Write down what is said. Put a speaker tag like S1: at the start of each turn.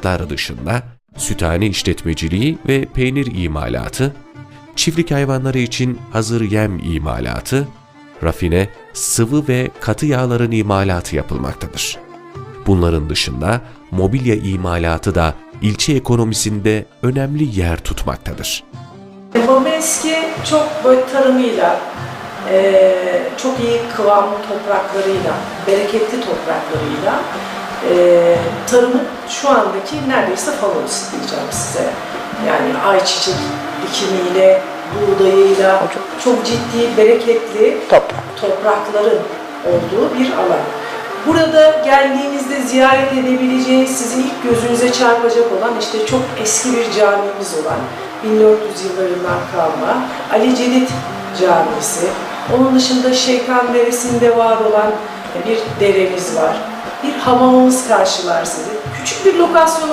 S1: imalatları dışında süthane işletmeciliği ve peynir imalatı, çiftlik hayvanları için hazır yem imalatı, rafine, sıvı ve katı yağların imalatı yapılmaktadır. Bunların dışında mobilya imalatı da ilçe ekonomisinde önemli yer tutmaktadır.
S2: Babeski çok böyle tarımıyla, eee, çok iyi kıvamlı topraklarıyla, bereketli topraklarıyla eee tarımın şu andaki neredeyse favorisi diyeceğim size. Yani ayçiçek dikimiyle, buğdayıyla çok ciddi, bereketli
S3: Toprak.
S2: toprakların olduğu bir alan. Burada geldiğinizde ziyaret edebileceğiniz, sizin ilk gözünüze çarpacak olan işte çok eski bir camimiz olan 1400 yıllarından kalma Ali Celit Camisi. Onun dışında Şeykan Deresi'nde var olan bir deremiz var. Bir hamamımız karşılar sizi. Küçük bir lokasyon